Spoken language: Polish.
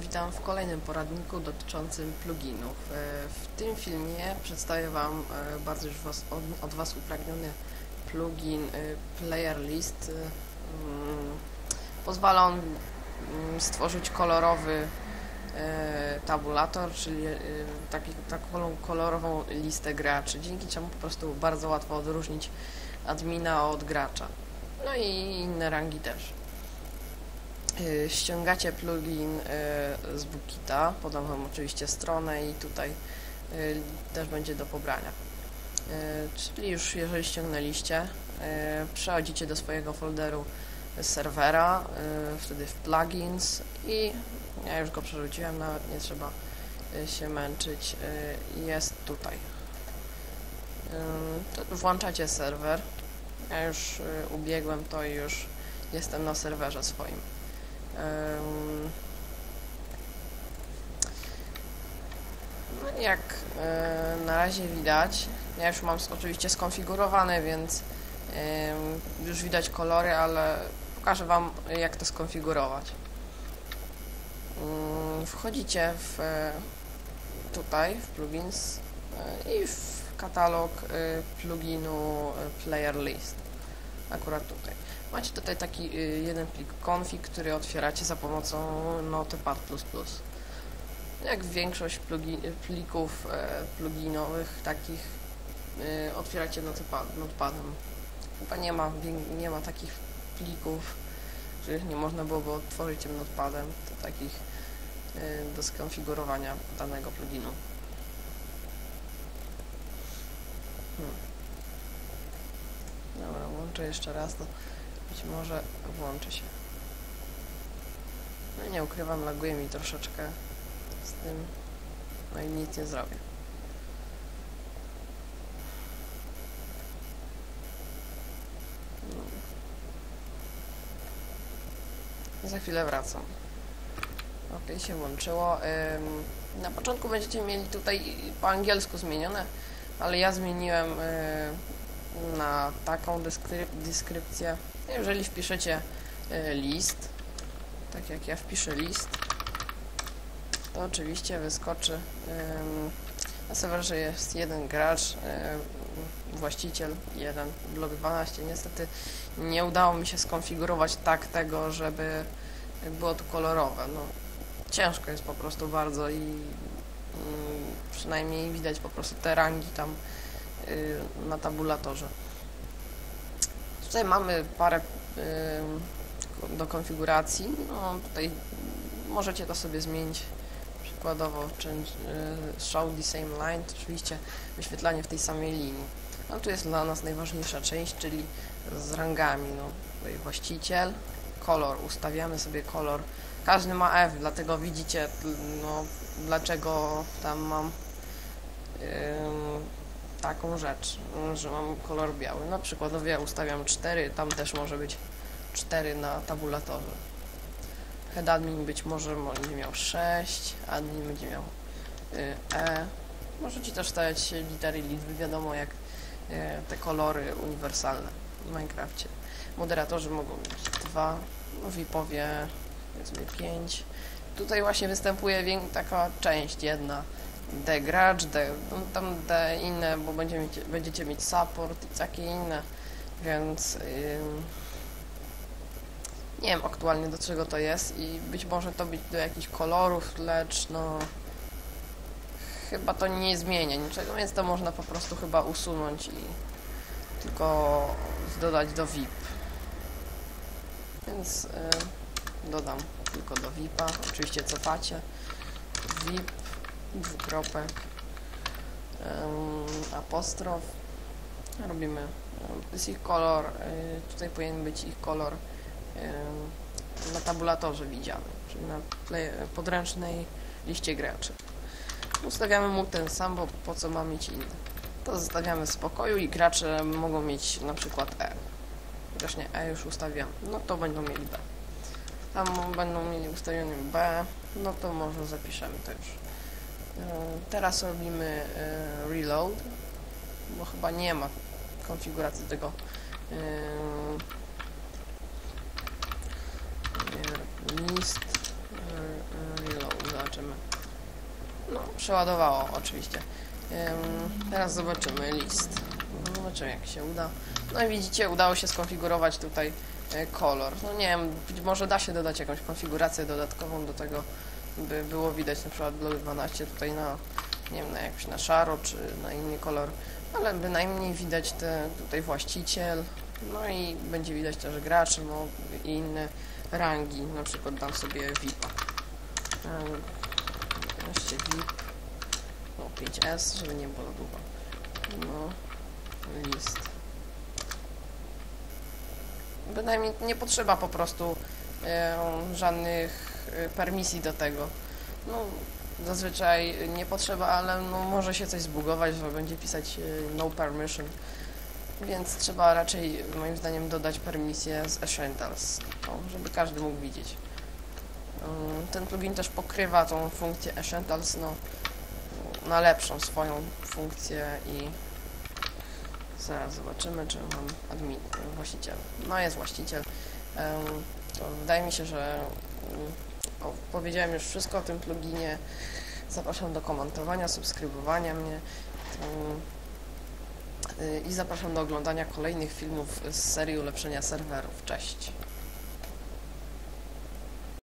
Witam w kolejnym poradniku dotyczącym pluginów. E, W tym filmie przedstawię Wam e, bardzo już od, Was upragniony plugin e, Player List. Mm, Pozwala on mm, stworzyć kolorowy tabulator, czyli taki, taką kolorową listę graczy, dzięki czemu po prostu bardzo łatwo odróżnić admina od gracza. No i inne rangi też. Y, ściągacie plugin y, z Bookita, podam Wam oczywiście stronę i tutaj y, też będzie do pobrania. Czyli już jeżeli ściągnęliście, przechodzicie do swojego folderu serwera, wtedy w plugins i ja już go przerzuciłem, nawet nie trzeba się męczyć, jest tutaj. Włączacie serwer, ja już ubiegłem to i już jestem na serwerze swoim. No jak e, na razie widać, ja już mam oczywiście skonfigurowane, więc już widać kolory, ale pokażę Wam jak to skonfigurować. Mm, wchodzicie w e, tutaj w plugins e, i w katalog pluginu Player List. Akurat tutaj. Macie tutaj taki y, jeden plik config, który otwieracie za pomocą Notepad++. Jak większość plugi, plików e, pluginowych takich y, otwieracie notepad, notepadem. Chyba nie ma, nie ma takich plików, których nie można byłoby otworzyć tym notepadem, to takich y, do skonfigurowania danego pluginu. Dobra, włączę jeszcze raz to. Być może włączy się. No nie ukrywam, laguje mi troszeczkę z tym. No i nic nie zrobię. No. Za chwilę wracam. Ok, się włączyło. Ym, na początku będziecie mieli tutaj po angielsku zmienione, ale ja zmieniłem yy, na taką dyskryp dyskrypcję jeżeli wpiszecie e, list, tak jak ja wpiszę list, to oczywiście wyskoczy na serwerze jest jeden gracz, właściciel jeden, blok 12. Niestety nie udało mi się skonfigurować tak tego, żeby było to kolorowe. No, ciężko jest po prostu bardzo i mm, przynajmniej widać po prostu te rangi tam na tabulatorze. Tutaj mamy parę y, do konfiguracji. No, tutaj możecie to sobie zmienić przykładowo y, show the same line, to oczywiście wyświetlanie w tej samej linii. No tu jest dla nas najważniejsza część, czyli z rangami. No, tutaj właściciel, kolor, ustawiamy sobie kolor. Każdy ma F, dlatego widzicie, no, dlaczego tam mam taką rzecz, że mam kolor biały. Na przykładowo ja ustawiam 4, tam też może być 4 na tabulatorze. Head admin być może będzie miał 6, admin będzie miał y, E. Możecie też stawiać litery liczby, wiadomo jak y, te kolory uniwersalne w Minecrafcie. Moderatorzy mogą mieć 2, no VIPowie powiedzmy 5. Tutaj właśnie występuje taka część jedna, D gracz, D, tam D inne, bo będziecie mieć, będziecie mieć support i takie inne, więc yy, nie wiem aktualnie do czego to jest i być może to być do jakichś kolorów, lecz no chyba to nie zmienia niczego, więc to można po prostu chyba usunąć i tylko dodać do VIP. Więc yy, dodam tylko do VIPa, oczywiście cofacie, VIP dwukropek, apostrof, robimy, jest ich kolor, y, tutaj powinien być ich kolor na tabulatorze widziany, czyli na podręcznej liście graczy. Ustawiamy mu ten sam, bo po co ma mieć inny. To zostawiamy w spokoju i gracze mogą mieć na przykład E. Właśnie E już ustawiam, no to będą mieli B. Tam będą mieli ustawiony B, no to może zapiszemy to już. E, teraz robimy e, reload, bo chyba nie ma konfiguracji tego e, list reload. przeładowało oczywiście. Teraz zobaczymy list. No, Zobaczymy jak się uda. No i widzicie, udało się skonfigurować tutaj kolor. No nie wiem, być może da się dodać jakąś konfigurację dodatkową do tego, by było widać na przykład Blue 12 tutaj na, nie wiem, na jakoś na szaro, czy na inny kolor, ale bynajmniej widać te, tutaj właściciel, no i będzie widać też graczy, no i inne rangi, na przykład dam sobie VIP. Jeszcze VIP. No 5S, żeby nie było długo. No, list. Bynajmniej nie potrzeba po prostu e, żadnych permisji do tego. No, zazwyczaj nie potrzeba, ale no, może się coś zbugować, że będzie pisać e, no permission. Więc trzeba raczej, moim zdaniem, dodać permisję z Essentials, no, żeby każdy mógł widzieć. Ym, Ten plugin też pokrywa tą funkcję Essentials, no, na lepszą swoją funkcję i zaraz zobaczymy, czy mam admin, właściciel. No jest właściciel. To wydaje mi się, że mm, o, powiedziałem już wszystko o tym pluginie. Zapraszam do komentowania, subskrybowania mnie em, y, i zapraszam do oglądania kolejnych filmów z serii ulepszenia serwerów. Cześć!